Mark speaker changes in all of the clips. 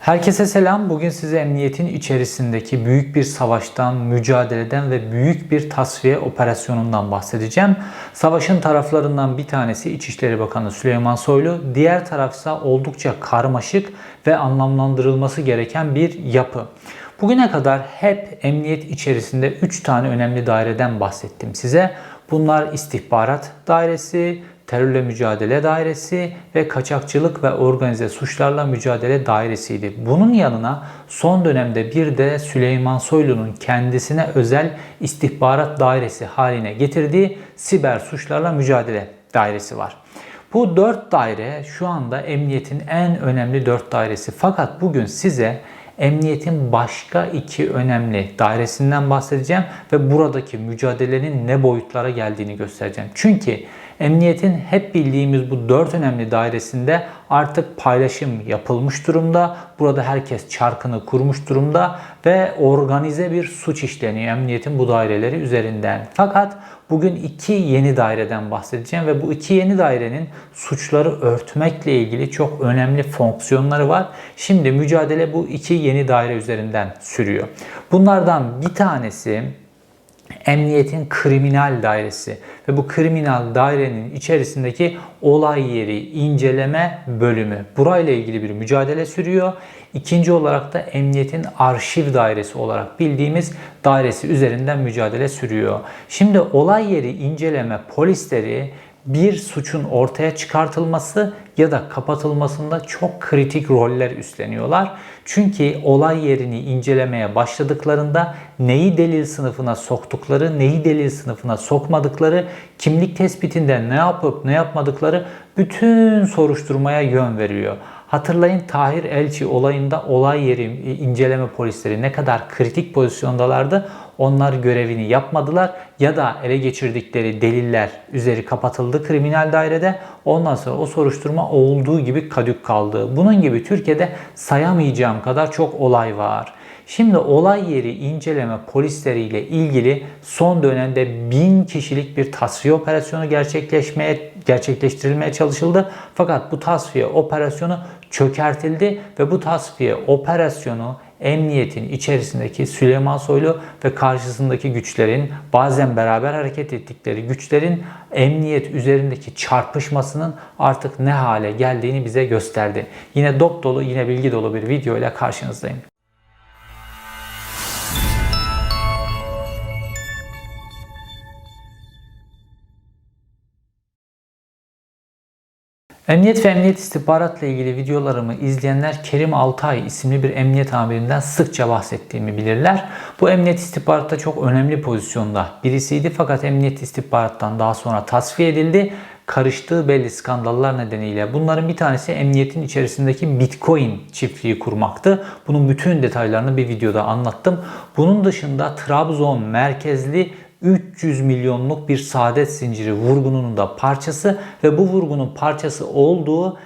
Speaker 1: Herkese selam. Bugün size emniyetin içerisindeki büyük bir savaştan, mücadeleden ve büyük bir tasfiye operasyonundan bahsedeceğim. Savaşın taraflarından bir tanesi İçişleri Bakanı Süleyman Soylu, diğer tarafsa oldukça karmaşık ve anlamlandırılması gereken bir yapı. Bugüne kadar hep emniyet içerisinde 3 tane önemli daireden bahsettim size. Bunlar istihbarat dairesi, terörle mücadele dairesi ve kaçakçılık ve organize suçlarla mücadele dairesiydi. Bunun yanına son dönemde bir de Süleyman Soylu'nun kendisine özel istihbarat dairesi haline getirdiği siber suçlarla mücadele dairesi var. Bu dört daire şu anda emniyetin en önemli dört dairesi. Fakat bugün size emniyetin başka iki önemli dairesinden bahsedeceğim ve buradaki mücadelenin ne boyutlara geldiğini göstereceğim. Çünkü emniyetin hep bildiğimiz bu dört önemli dairesinde artık paylaşım yapılmış durumda. Burada herkes çarkını kurmuş durumda ve organize bir suç işleniyor emniyetin bu daireleri üzerinden. Fakat bugün iki yeni daireden bahsedeceğim ve bu iki yeni dairenin suçları örtmekle ilgili çok önemli fonksiyonları var. Şimdi mücadele bu iki yeni daire üzerinden sürüyor. Bunlardan bir tanesi Emniyetin kriminal dairesi ve bu kriminal dairenin içerisindeki olay yeri inceleme bölümü. Burayla ilgili bir mücadele sürüyor. İkinci olarak da emniyetin arşiv dairesi olarak bildiğimiz dairesi üzerinden mücadele sürüyor. Şimdi olay yeri inceleme polisleri bir suçun ortaya çıkartılması ya da kapatılmasında çok kritik roller üstleniyorlar. Çünkü olay yerini incelemeye başladıklarında neyi delil sınıfına soktukları, neyi delil sınıfına sokmadıkları, kimlik tespitinde ne yapıp ne yapmadıkları bütün soruşturmaya yön veriyor. Hatırlayın Tahir Elçi olayında olay yeri inceleme polisleri ne kadar kritik pozisyondalardı. Onlar görevini yapmadılar ya da ele geçirdikleri deliller üzeri kapatıldı kriminal dairede. Ondan sonra o soruşturma olduğu gibi kadük kaldı. Bunun gibi Türkiye'de sayamayacağım kadar çok olay var. Şimdi olay yeri inceleme polisleriyle ilgili son dönemde bin kişilik bir tasfiye operasyonu gerçekleşmeye gerçekleştirilmeye çalışıldı. Fakat bu tasfiye operasyonu çökertildi ve bu tasfiye operasyonu emniyetin içerisindeki Süleyman Soylu ve karşısındaki güçlerin bazen beraber hareket ettikleri güçlerin emniyet üzerindeki çarpışmasının artık ne hale geldiğini bize gösterdi. Yine dop dolu, yine bilgi dolu bir video ile karşınızdayım. Emniyet ve emniyet istihbaratla ilgili videolarımı izleyenler Kerim Altay isimli bir emniyet amirinden sıkça bahsettiğimi bilirler. Bu emniyet istihbaratta çok önemli pozisyonda birisiydi fakat emniyet istihbarattan daha sonra tasfiye edildi. Karıştığı belli skandallar nedeniyle bunların bir tanesi emniyetin içerisindeki Bitcoin çiftliği kurmaktı. Bunun bütün detaylarını bir videoda anlattım. Bunun dışında Trabzon merkezli 300 milyonluk bir saadet zinciri vurgununun da parçası ve bu vurgunun parçası olduğu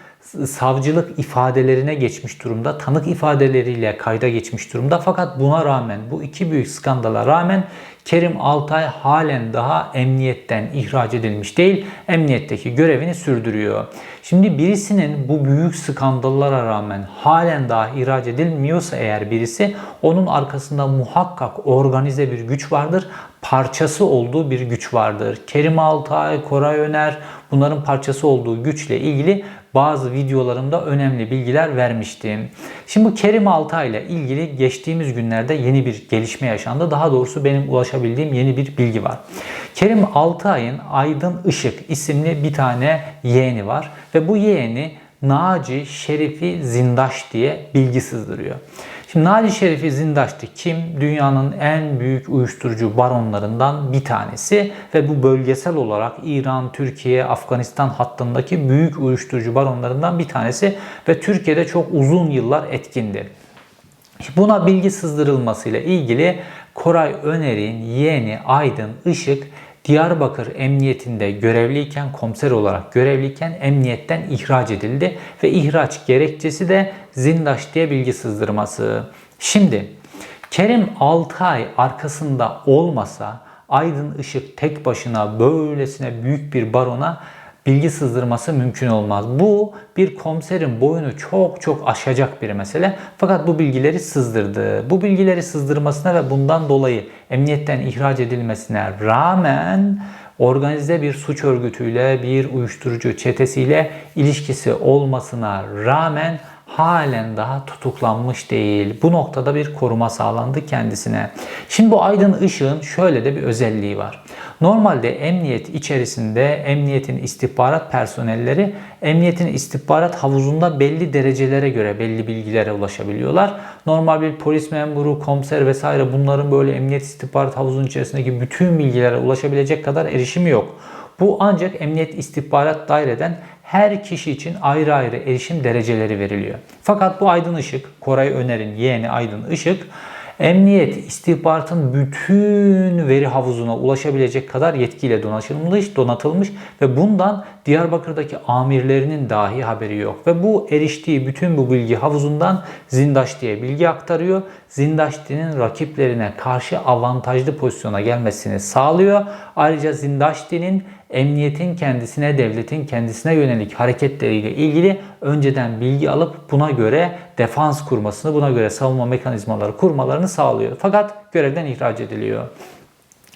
Speaker 1: savcılık ifadelerine geçmiş durumda. Tanık ifadeleriyle kayda geçmiş durumda. Fakat buna rağmen bu iki büyük skandala rağmen Kerim Altay halen daha emniyetten ihraç edilmiş değil. Emniyetteki görevini sürdürüyor. Şimdi birisinin bu büyük skandallara rağmen halen daha ihraç edilmiyorsa eğer birisi onun arkasında muhakkak organize bir güç vardır. Parçası olduğu bir güç vardır. Kerim Altay, Koray Öner bunların parçası olduğu güçle ilgili bazı videolarımda önemli bilgiler vermiştim. Şimdi bu Kerim Altay ile ilgili geçtiğimiz günlerde yeni bir gelişme yaşandı. Daha doğrusu benim ulaşabildiğim yeni bir bilgi var. Kerim Altay'ın Aydın Işık isimli bir tane yeğeni var ve bu yeğeni Naci Şerifi Zindaş diye bilgi sızdırıyor. Şimdi Naci Şerifi Zindaş'tı kim? Dünyanın en büyük uyuşturucu baronlarından bir tanesi ve bu bölgesel olarak İran, Türkiye, Afganistan hattındaki büyük uyuşturucu baronlarından bir tanesi ve Türkiye'de çok uzun yıllar etkindi. Buna bilgi sızdırılmasıyla ilgili Koray Öner'in yeğeni Aydın Işık Diyarbakır Emniyetinde görevliyken, komiser olarak görevliyken emniyetten ihraç edildi ve ihraç gerekçesi de Zindaş diye bilgi sızdırması. Şimdi Kerim Altay arkasında olmasa Aydın Işık tek başına böylesine büyük bir barona bilgi sızdırması mümkün olmaz. Bu bir komiserin boyunu çok çok aşacak bir mesele. Fakat bu bilgileri sızdırdı. Bu bilgileri sızdırmasına ve bundan dolayı emniyetten ihraç edilmesine rağmen organize bir suç örgütüyle, bir uyuşturucu çetesiyle ilişkisi olmasına rağmen halen daha tutuklanmış değil. Bu noktada bir koruma sağlandı kendisine. Şimdi bu Aydın Işık'ın şöyle de bir özelliği var. Normalde emniyet içerisinde emniyetin istihbarat personelleri emniyetin istihbarat havuzunda belli derecelere göre belli bilgilere ulaşabiliyorlar. Normal bir polis memuru, komiser vesaire bunların böyle emniyet istihbarat havuzunun içerisindeki bütün bilgilere ulaşabilecek kadar erişimi yok. Bu ancak Emniyet İstihbarat Daireden her kişi için ayrı ayrı erişim dereceleri veriliyor. Fakat bu Aydın Işık, Koray Öner'in yeğeni Aydın Işık, Emniyet istihbaratın bütün veri havuzuna ulaşabilecek kadar yetkiyle donatılmış, donatılmış ve bundan Diyarbakır'daki amirlerinin dahi haberi yok. Ve bu eriştiği bütün bu bilgi havuzundan Zindaşti'ye bilgi aktarıyor. Zindaşti'nin rakiplerine karşı avantajlı pozisyona gelmesini sağlıyor. Ayrıca Zindaşti'nin emniyetin kendisine, devletin kendisine yönelik hareketleriyle ilgili önceden bilgi alıp buna göre defans kurmasını, buna göre savunma mekanizmaları kurmalarını sağlıyor. Fakat görevden ihraç ediliyor.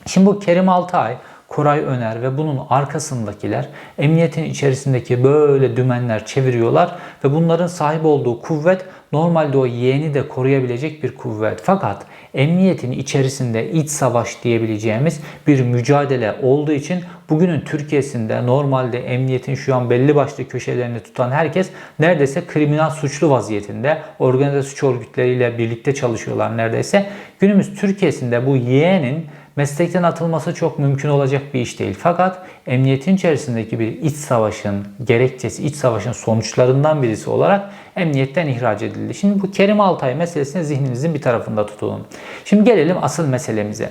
Speaker 1: Şimdi bu Kerim Altay, Koray Öner ve bunun arkasındakiler emniyetin içerisindeki böyle dümenler çeviriyorlar ve bunların sahip olduğu kuvvet normalde o yeğeni de koruyabilecek bir kuvvet. Fakat emniyetin içerisinde iç savaş diyebileceğimiz bir mücadele olduğu için bugünün Türkiye'sinde normalde emniyetin şu an belli başlı köşelerini tutan herkes neredeyse kriminal suçlu vaziyetinde. Organize suç örgütleriyle birlikte çalışıyorlar neredeyse. Günümüz Türkiye'sinde bu yeğenin meslekten atılması çok mümkün olacak bir iş değil. Fakat emniyetin içerisindeki bir iç savaşın gerekçesi, iç savaşın sonuçlarından birisi olarak emniyetten ihraç edildi. Şimdi bu Kerim Altay meselesini zihninizin bir tarafında tutun. Şimdi gelelim asıl meselemize.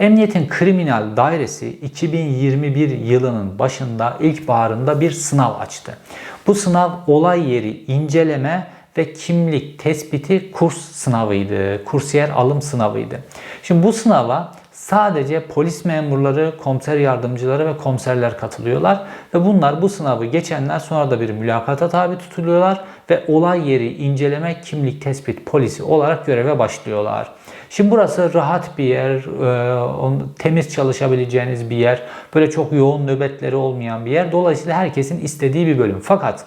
Speaker 1: Emniyetin kriminal dairesi 2021 yılının başında ilkbaharında bir sınav açtı. Bu sınav olay yeri inceleme ve kimlik tespiti kurs sınavıydı. Kursiyer alım sınavıydı. Şimdi bu sınava sadece polis memurları, komiser yardımcıları ve komiserler katılıyorlar. Ve bunlar bu sınavı geçenler sonra da bir mülakata tabi tutuluyorlar ve olay yeri inceleme kimlik tespit polisi olarak göreve başlıyorlar. Şimdi burası rahat bir yer, e, temiz çalışabileceğiniz bir yer, böyle çok yoğun nöbetleri olmayan bir yer. Dolayısıyla herkesin istediği bir bölüm. Fakat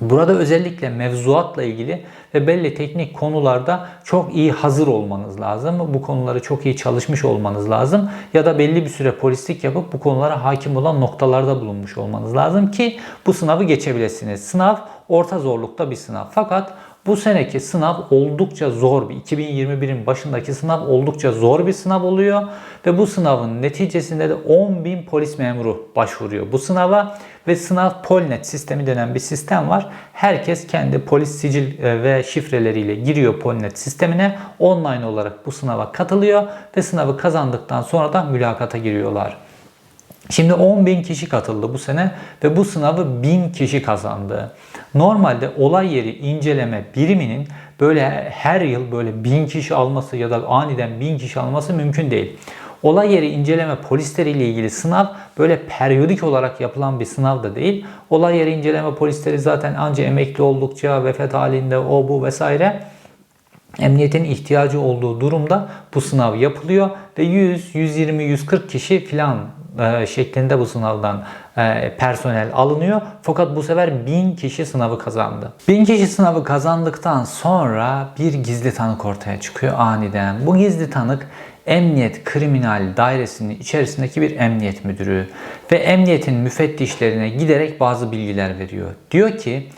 Speaker 1: Burada özellikle mevzuatla ilgili ve belli teknik konularda çok iyi hazır olmanız lazım. Bu konuları çok iyi çalışmış olmanız lazım. Ya da belli bir süre polislik yapıp bu konulara hakim olan noktalarda bulunmuş olmanız lazım ki bu sınavı geçebilirsiniz. Sınav orta zorlukta bir sınav. Fakat bu seneki sınav oldukça zor bir 2021'in başındaki sınav oldukça zor bir sınav oluyor ve bu sınavın neticesinde de 10 bin polis memuru başvuruyor bu sınava ve sınav Polnet sistemi denen bir sistem var. Herkes kendi polis sicil e, ve şifreleriyle giriyor Polnet sistemine online olarak bu sınava katılıyor ve sınavı kazandıktan sonra da mülakata giriyorlar. Şimdi 10 bin kişi katıldı bu sene ve bu sınavı 1000 kişi kazandı. Normalde olay yeri inceleme biriminin böyle her yıl böyle 1000 kişi alması ya da aniden 1000 kişi alması mümkün değil. Olay yeri inceleme polisleriyle ilgili sınav böyle periyodik olarak yapılan bir sınav da değil. Olay yeri inceleme polisleri zaten anca emekli oldukça, vefat halinde o bu vesaire emniyetin ihtiyacı olduğu durumda bu sınav yapılıyor ve 100, 120, 140 kişi filan şeklinde bu sınavdan e, personel alınıyor. Fakat bu sefer 1000 kişi sınavı kazandı. 1000 kişi sınavı kazandıktan sonra bir gizli tanık ortaya çıkıyor aniden. Bu gizli tanık Emniyet Kriminal Dairesi'nin içerisindeki bir emniyet müdürü ve emniyetin müfettişlerine giderek bazı bilgiler veriyor. Diyor ki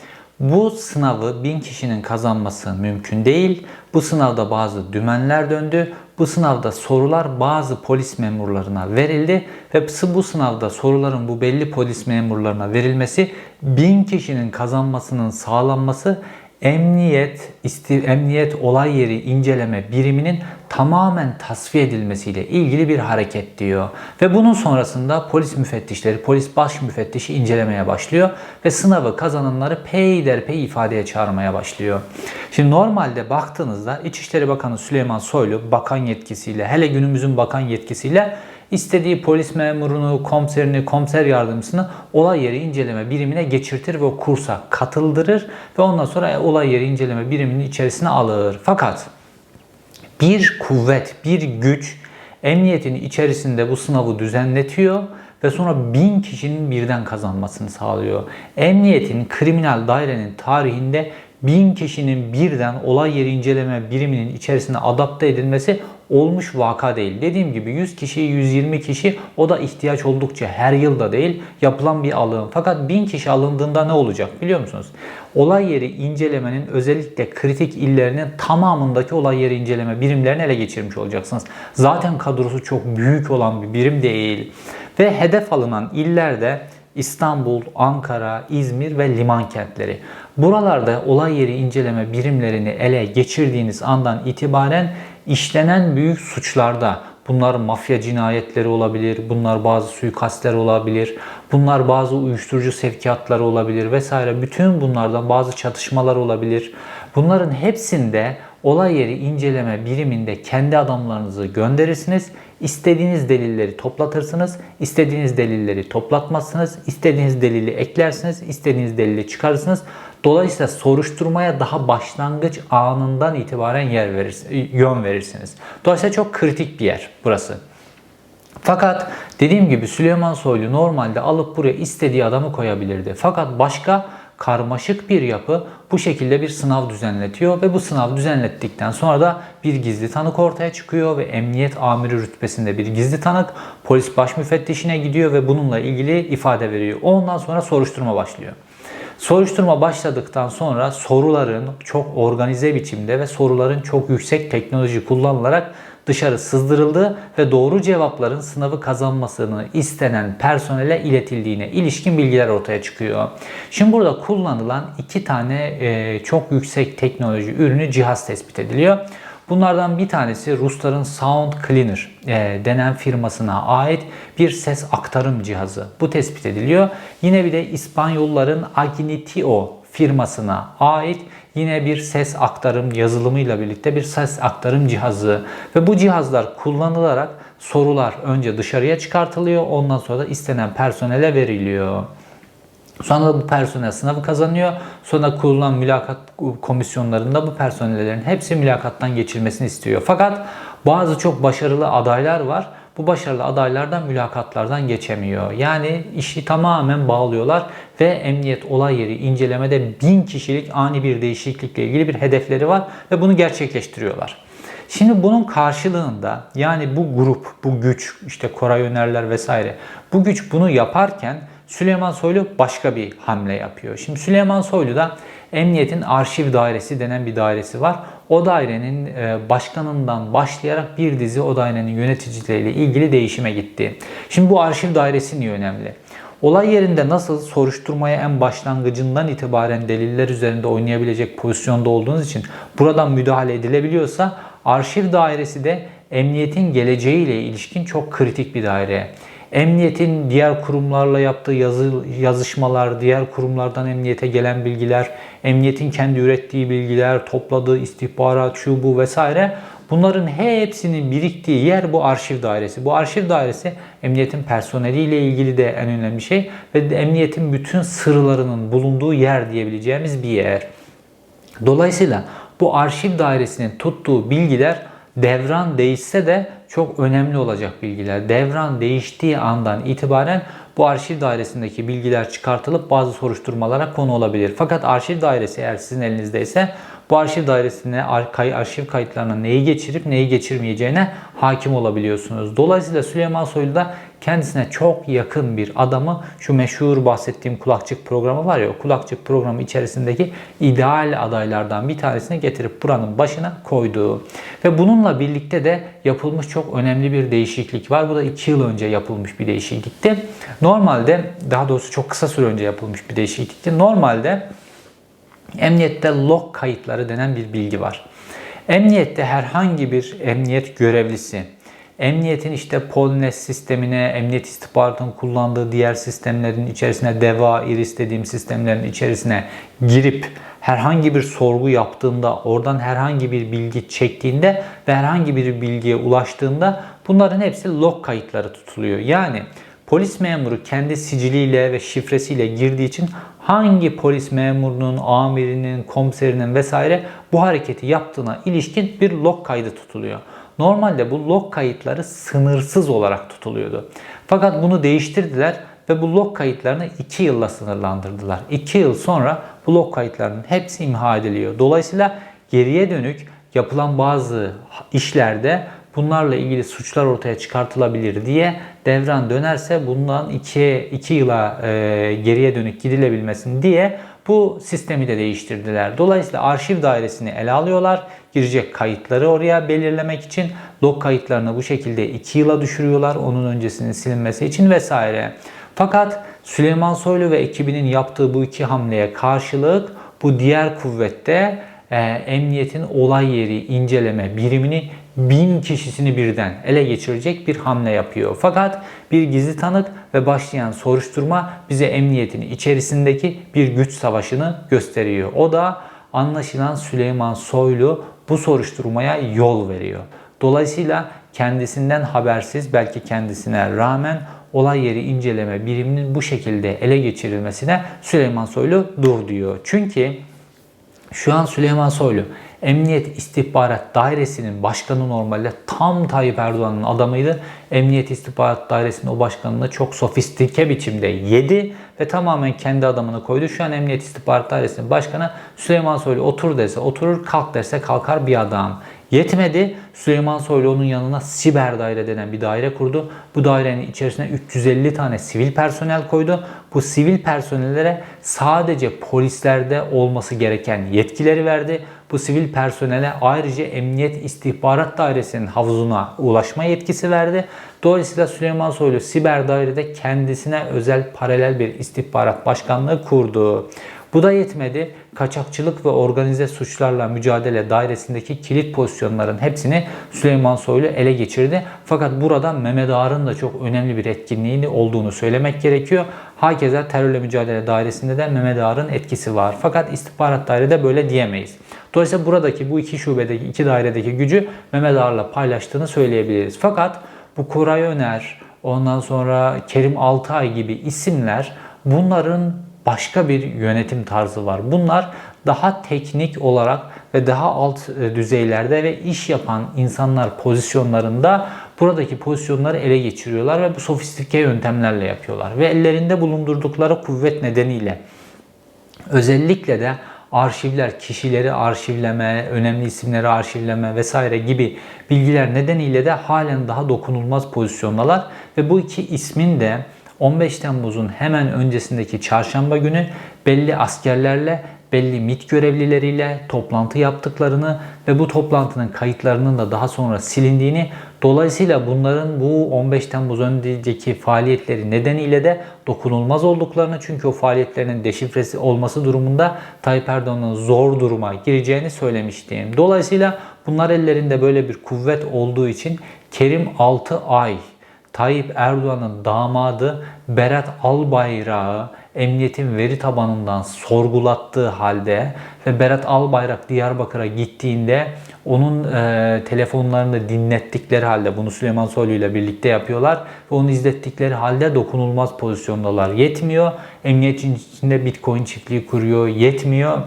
Speaker 1: bu sınavı bin kişinin kazanması mümkün değil. Bu sınavda bazı dümenler döndü. Bu sınavda sorular bazı polis memurlarına verildi ve bu sınavda soruların bu belli polis memurlarına verilmesi bin kişinin kazanmasının sağlanması emniyet, isti, emniyet olay yeri inceleme biriminin tamamen tasfiye edilmesiyle ilgili bir hareket diyor. Ve bunun sonrasında polis müfettişleri, polis baş müfettişi incelemeye başlıyor ve sınavı kazananları peyderpey ifadeye çağırmaya başlıyor. Şimdi normalde baktığınızda İçişleri Bakanı Süleyman Soylu bakan yetkisiyle hele günümüzün bakan yetkisiyle istediği polis memurunu, komiserini, komiser yardımcısını olay yeri inceleme birimine geçirtir ve o kursa katıldırır ve ondan sonra olay yeri inceleme biriminin içerisine alır. Fakat bir kuvvet, bir güç emniyetin içerisinde bu sınavı düzenletiyor ve sonra bin kişinin birden kazanmasını sağlıyor. Emniyetin kriminal dairenin tarihinde bin kişinin birden olay yeri inceleme biriminin içerisine adapte edilmesi olmuş vaka değil. Dediğim gibi 100 kişi, 120 kişi o da ihtiyaç oldukça her yılda değil yapılan bir alım. Fakat 1000 kişi alındığında ne olacak biliyor musunuz? Olay yeri incelemenin özellikle kritik illerinin tamamındaki olay yeri inceleme birimlerini ele geçirmiş olacaksınız. Zaten kadrosu çok büyük olan bir birim değil. Ve hedef alınan illerde İstanbul, Ankara, İzmir ve liman kentleri. Buralarda olay yeri inceleme birimlerini ele geçirdiğiniz andan itibaren işlenen büyük suçlarda bunlar mafya cinayetleri olabilir, bunlar bazı suikastler olabilir, bunlar bazı uyuşturucu sevkiyatları olabilir vesaire. Bütün bunlardan bazı çatışmalar olabilir. Bunların hepsinde olay yeri inceleme biriminde kendi adamlarınızı gönderirsiniz. İstediğiniz delilleri toplatırsınız, istediğiniz delilleri toplatmazsınız, istediğiniz delili eklersiniz, istediğiniz delili çıkarırsınız. Dolayısıyla soruşturmaya daha başlangıç anından itibaren yer verirsiniz, yön verirsiniz. Dolayısıyla çok kritik bir yer burası. Fakat dediğim gibi Süleyman Soylu normalde alıp buraya istediği adamı koyabilirdi. Fakat başka karmaşık bir yapı bu şekilde bir sınav düzenletiyor ve bu sınav düzenlettikten sonra da bir gizli tanık ortaya çıkıyor ve emniyet amiri rütbesinde bir gizli tanık polis baş müfettişine gidiyor ve bununla ilgili ifade veriyor. Ondan sonra soruşturma başlıyor. Soruşturma başladıktan sonra soruların çok organize biçimde ve soruların çok yüksek teknoloji kullanılarak dışarı sızdırıldı ve doğru cevapların sınavı kazanmasını istenen personele iletildiğine ilişkin bilgiler ortaya çıkıyor. Şimdi burada kullanılan iki tane çok yüksek teknoloji ürünü cihaz tespit ediliyor. Bunlardan bir tanesi Rusların Sound Cleaner e, denen firmasına ait bir ses aktarım cihazı. Bu tespit ediliyor. Yine bir de İspanyolların Aginitio firmasına ait yine bir ses aktarım yazılımıyla birlikte bir ses aktarım cihazı ve bu cihazlar kullanılarak sorular önce dışarıya çıkartılıyor ondan sonra da istenen personele veriliyor. Sonra da bu personel sınavı kazanıyor. Sonra kurulan mülakat komisyonlarında bu personellerin hepsi mülakattan geçirmesini istiyor. Fakat bazı çok başarılı adaylar var. Bu başarılı adaylardan mülakatlardan geçemiyor. Yani işi tamamen bağlıyorlar ve emniyet olay yeri incelemede bin kişilik ani bir değişiklikle ilgili bir hedefleri var ve bunu gerçekleştiriyorlar. Şimdi bunun karşılığında yani bu grup, bu güç, işte Koray Önerler vesaire bu güç bunu yaparken Süleyman Soylu başka bir hamle yapıyor. Şimdi Süleyman Soylu da Emniyetin Arşiv Dairesi denen bir dairesi var. O dairenin e, başkanından başlayarak bir dizi o dairenin yöneticileriyle ilgili değişime gitti. Şimdi bu arşiv dairesi niye önemli? Olay yerinde nasıl soruşturmaya en başlangıcından itibaren deliller üzerinde oynayabilecek pozisyonda olduğunuz için buradan müdahale edilebiliyorsa arşiv dairesi de emniyetin geleceğiyle ilişkin çok kritik bir daire. Emniyetin diğer kurumlarla yaptığı yazı, yazışmalar, diğer kurumlardan emniyete gelen bilgiler, emniyetin kendi ürettiği bilgiler, topladığı istihbarat, şu bu vesaire bunların hepsinin biriktiği yer bu arşiv dairesi. Bu arşiv dairesi emniyetin personeliyle ilgili de en önemli şey ve emniyetin bütün sırlarının bulunduğu yer diyebileceğimiz bir yer. Dolayısıyla bu arşiv dairesinin tuttuğu bilgiler devran değişse de çok önemli olacak bilgiler. Devran değiştiği andan itibaren bu arşiv dairesindeki bilgiler çıkartılıp bazı soruşturmalara konu olabilir. Fakat arşiv dairesi eğer sizin elinizdeyse bu arşiv dairesine arşiv kayıtlarına neyi geçirip neyi geçirmeyeceğine hakim olabiliyorsunuz. Dolayısıyla Süleyman Soylu da kendisine çok yakın bir adamı şu meşhur bahsettiğim kulakçık programı var ya o kulakçık programı içerisindeki ideal adaylardan bir tanesini getirip buranın başına koydu. Ve bununla birlikte de yapılmış çok önemli bir değişiklik var. Bu da 2 yıl önce yapılmış bir değişiklikti. Normalde daha doğrusu çok kısa süre önce yapılmış bir değişiklikti. Normalde Emniyette log kayıtları denen bir bilgi var. Emniyette herhangi bir emniyet görevlisi, emniyetin işte Polnes sistemine, emniyet istihbaratının kullandığı diğer sistemlerin içerisine, DEVA, IRIS dediğim sistemlerin içerisine girip herhangi bir sorgu yaptığında, oradan herhangi bir bilgi çektiğinde ve herhangi bir bilgiye ulaştığında Bunların hepsi log kayıtları tutuluyor. Yani polis memuru kendi siciliyle ve şifresiyle girdiği için hangi polis memurunun, amirinin, komiserinin vesaire bu hareketi yaptığına ilişkin bir log kaydı tutuluyor. Normalde bu log kayıtları sınırsız olarak tutuluyordu. Fakat bunu değiştirdiler ve bu log kayıtlarını 2 yılla sınırlandırdılar. 2 yıl sonra bu log kayıtlarının hepsi imha ediliyor. Dolayısıyla geriye dönük yapılan bazı işlerde bunlarla ilgili suçlar ortaya çıkartılabilir diye devran dönerse bundan 2 2 yıla e, geriye dönük gidilebilmesin diye bu sistemi de değiştirdiler. Dolayısıyla arşiv dairesini ele alıyorlar. Girecek kayıtları oraya belirlemek için log kayıtlarını bu şekilde 2 yıla düşürüyorlar. Onun öncesinin silinmesi için vesaire. Fakat Süleyman Soylu ve ekibinin yaptığı bu iki hamleye karşılık bu diğer kuvvette e, emniyetin olay yeri inceleme birimini bin kişisini birden ele geçirecek bir hamle yapıyor. Fakat bir gizli tanık ve başlayan soruşturma bize emniyetin içerisindeki bir güç savaşını gösteriyor. O da anlaşılan Süleyman Soylu bu soruşturmaya yol veriyor. Dolayısıyla kendisinden habersiz belki kendisine rağmen olay yeri inceleme biriminin bu şekilde ele geçirilmesine Süleyman Soylu dur diyor. Çünkü şu an Süleyman Soylu Emniyet İstihbarat Dairesi'nin başkanı normalde tam Tayyip Erdoğan'ın adamıydı. Emniyet İstihbarat Dairesi'nin o başkanını çok sofistike biçimde yedi ve tamamen kendi adamını koydu. Şu an Emniyet İstihbarat Dairesi'nin başkanı Süleyman Soylu otur dese oturur, kalk derse kalkar bir adam. Yetmedi. Süleyman Soylu onun yanına siber daire denen bir daire kurdu. Bu dairenin içerisine 350 tane sivil personel koydu. Bu sivil personellere sadece polislerde olması gereken yetkileri verdi. Bu sivil personele ayrıca Emniyet İstihbarat Dairesi'nin havuzuna ulaşma yetkisi verdi. Dolayısıyla Süleyman Soylu siber dairede kendisine özel paralel bir istihbarat başkanlığı kurdu. Bu da yetmedi. Kaçakçılık ve organize suçlarla mücadele dairesindeki kilit pozisyonların hepsini Süleyman Soylu ele geçirdi. Fakat burada Mehmet Ağar'ın da çok önemli bir etkinliğini olduğunu söylemek gerekiyor. Hakeza terörle mücadele dairesinde de Mehmet Ağar'ın etkisi var. Fakat istihbarat dairede böyle diyemeyiz. Dolayısıyla buradaki bu iki şubedeki, iki dairedeki gücü Mehmet Ağar'la paylaştığını söyleyebiliriz. Fakat bu Koray Öner, ondan sonra Kerim Altay gibi isimler bunların başka bir yönetim tarzı var. Bunlar daha teknik olarak ve daha alt e, düzeylerde ve iş yapan insanlar pozisyonlarında buradaki pozisyonları ele geçiriyorlar ve bu sofistike yöntemlerle yapıyorlar. Ve ellerinde bulundurdukları kuvvet nedeniyle özellikle de arşivler, kişileri arşivleme, önemli isimleri arşivleme vesaire gibi bilgiler nedeniyle de halen daha dokunulmaz pozisyondalar ve bu iki ismin de 15 Temmuz'un hemen öncesindeki çarşamba günü belli askerlerle belli MIT görevlileriyle toplantı yaptıklarını ve bu toplantının kayıtlarının da daha sonra silindiğini dolayısıyla bunların bu 15 Temmuz önceki faaliyetleri nedeniyle de dokunulmaz olduklarını çünkü o faaliyetlerinin deşifresi olması durumunda Tayyip Erdoğan'ın zor duruma gireceğini söylemiştim. Dolayısıyla bunlar ellerinde böyle bir kuvvet olduğu için Kerim 6 ay Tayyip Erdoğan'ın damadı Berat Albayrak'ı emniyetin veri tabanından sorgulattığı halde ve Berat Albayrak Diyarbakır'a gittiğinde onun e, telefonlarını dinlettikleri halde bunu Süleyman Soylu ile birlikte yapıyorlar ve onu izlettikleri halde dokunulmaz pozisyondalar. Yetmiyor. Emniyetin içinde Bitcoin çiftliği kuruyor. Yetmiyor.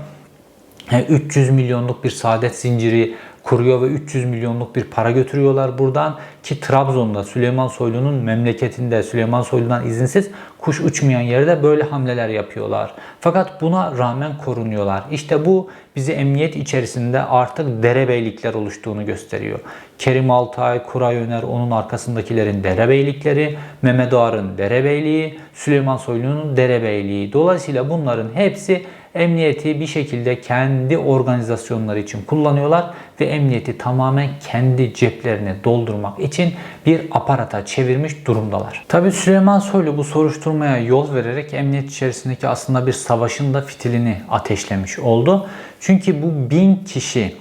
Speaker 1: 300 milyonluk bir saadet zinciri kuruyor ve 300 milyonluk bir para götürüyorlar buradan ki Trabzon'da Süleyman Soylu'nun memleketinde Süleyman Soylu'dan izinsiz kuş uçmayan yerde böyle hamleler yapıyorlar. Fakat buna rağmen korunuyorlar. İşte bu bizi emniyet içerisinde artık derebeylikler oluştuğunu gösteriyor. Kerim Altay, Kuray Öner, onun arkasındakilerin derebeylikleri, Mehmet Ağar'ın derebeyliği, Süleyman Soylu'nun derebeyliği. Dolayısıyla bunların hepsi emniyeti bir şekilde kendi organizasyonları için kullanıyorlar ve emniyeti tamamen kendi ceplerine doldurmak için bir aparata çevirmiş durumdalar. Tabi Süleyman Soylu bu soruşturmaya yol vererek emniyet içerisindeki aslında bir savaşın da fitilini ateşlemiş oldu. Çünkü bu bin kişi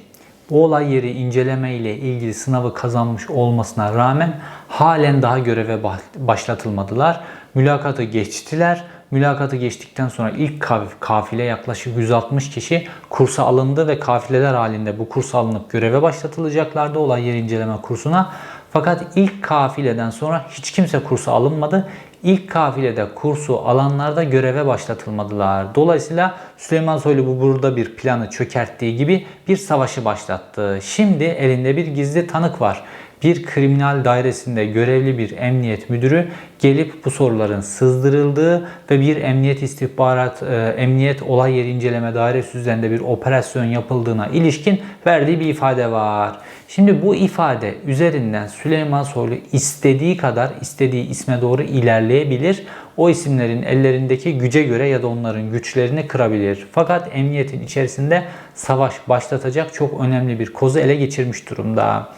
Speaker 1: bu olay yeri inceleme ile ilgili sınavı kazanmış olmasına rağmen halen daha göreve başlatılmadılar. Mülakatı geçtiler Mülakatı geçtikten sonra ilk kafile yaklaşık 160 kişi kursa alındı ve kafileler halinde bu kursa alınıp göreve başlatılacaklardı olay yer inceleme kursuna. Fakat ilk kafileden sonra hiç kimse kursu alınmadı. İlk kafilede kursu alanlar da göreve başlatılmadılar. Dolayısıyla Süleyman Soylu bu burada bir planı çökerttiği gibi bir savaşı başlattı. Şimdi elinde bir gizli tanık var bir kriminal dairesinde görevli bir emniyet müdürü gelip bu soruların sızdırıldığı ve bir emniyet istihbarat, e, emniyet olay yeri inceleme dairesi üzerinde bir operasyon yapıldığına ilişkin verdiği bir ifade var. Şimdi bu ifade üzerinden Süleyman Soylu istediği kadar istediği isme doğru ilerleyebilir. O isimlerin ellerindeki güce göre ya da onların güçlerini kırabilir. Fakat emniyetin içerisinde savaş başlatacak çok önemli bir kozu ele geçirmiş durumda.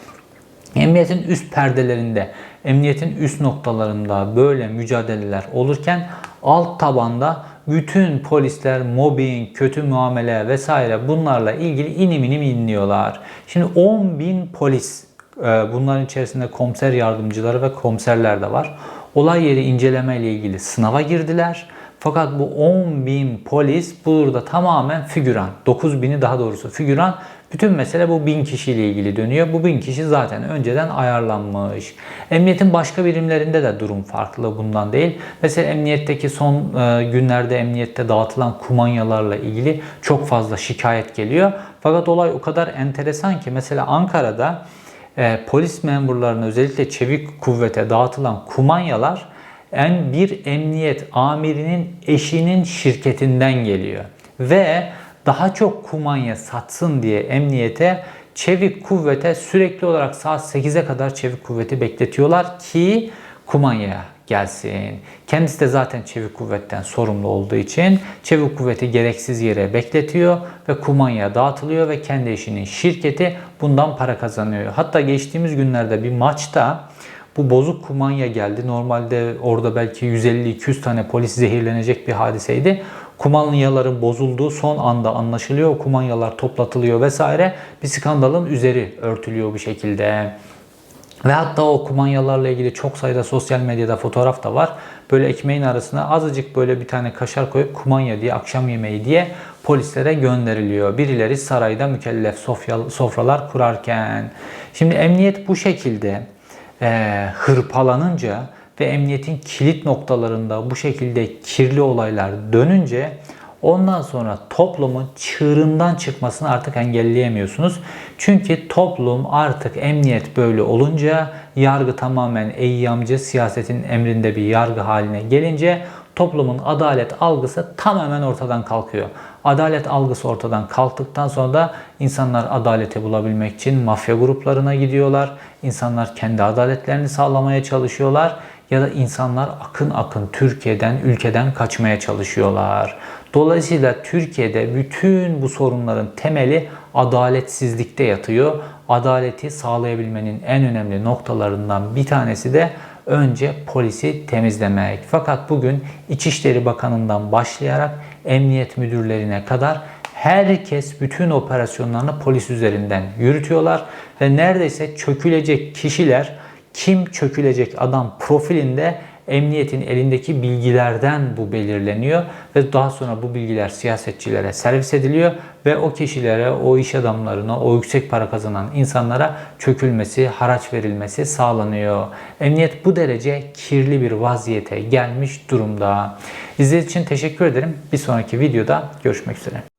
Speaker 1: Emniyetin üst perdelerinde, emniyetin üst noktalarında böyle mücadeleler olurken alt tabanda bütün polisler mobbing, kötü muamele vesaire bunlarla ilgili inim inim inliyorlar. Şimdi 10 bin polis, e, bunların içerisinde komiser yardımcıları ve komiserler de var. Olay yeri inceleme ile ilgili sınava girdiler. Fakat bu 10 bin polis burada tamamen figüran. 9 bini daha doğrusu figüran bütün mesele bu bin kişiyle ilgili dönüyor. Bu bin kişi zaten önceden ayarlanmış. Emniyetin başka birimlerinde de durum farklı bundan değil. Mesela emniyetteki son e, günlerde emniyette dağıtılan kumanyalarla ilgili çok fazla şikayet geliyor. Fakat olay o kadar enteresan ki mesela Ankara'da e, polis memurlarına özellikle çevik kuvvete dağıtılan kumanyalar en bir emniyet amirinin eşinin şirketinden geliyor. Ve daha çok kumanya satsın diye emniyete çevik kuvvete sürekli olarak saat 8'e kadar çevik kuvveti bekletiyorlar ki kumanya gelsin. Kendisi de zaten çevik kuvvetten sorumlu olduğu için çevik kuvveti gereksiz yere bekletiyor ve kumanya dağıtılıyor ve kendi işinin şirketi bundan para kazanıyor. Hatta geçtiğimiz günlerde bir maçta bu bozuk kumanya geldi. Normalde orada belki 150-200 tane polis zehirlenecek bir hadiseydi kumanyaların bozulduğu son anda anlaşılıyor. Kumanyalar toplatılıyor vesaire. Bir skandalın üzeri örtülüyor bir şekilde. Ve hatta o kumanyalarla ilgili çok sayıda sosyal medyada fotoğraf da var. Böyle ekmeğin arasına azıcık böyle bir tane kaşar koyup kumanya diye akşam yemeği diye polislere gönderiliyor. Birileri sarayda mükellef sofralar kurarken. Şimdi emniyet bu şekilde e, hırpalanınca ve emniyetin kilit noktalarında bu şekilde kirli olaylar dönünce ondan sonra toplumun çığırından çıkmasını artık engelleyemiyorsunuz. Çünkü toplum artık emniyet böyle olunca yargı tamamen eyyamcı siyasetin emrinde bir yargı haline gelince toplumun adalet algısı tamamen ortadan kalkıyor. Adalet algısı ortadan kalktıktan sonra da insanlar adaleti bulabilmek için mafya gruplarına gidiyorlar. İnsanlar kendi adaletlerini sağlamaya çalışıyorlar ya da insanlar akın akın Türkiye'den, ülkeden kaçmaya çalışıyorlar. Dolayısıyla Türkiye'de bütün bu sorunların temeli adaletsizlikte yatıyor. Adaleti sağlayabilmenin en önemli noktalarından bir tanesi de önce polisi temizlemek. Fakat bugün İçişleri Bakanı'ndan başlayarak emniyet müdürlerine kadar herkes bütün operasyonlarını polis üzerinden yürütüyorlar ve neredeyse çökülecek kişiler kim çökülecek adam profilinde emniyetin elindeki bilgilerden bu belirleniyor ve daha sonra bu bilgiler siyasetçilere servis ediliyor ve o kişilere, o iş adamlarına, o yüksek para kazanan insanlara çökülmesi, haraç verilmesi sağlanıyor. Emniyet bu derece kirli bir vaziyete gelmiş durumda. İzlediğiniz için teşekkür ederim. Bir sonraki videoda görüşmek üzere.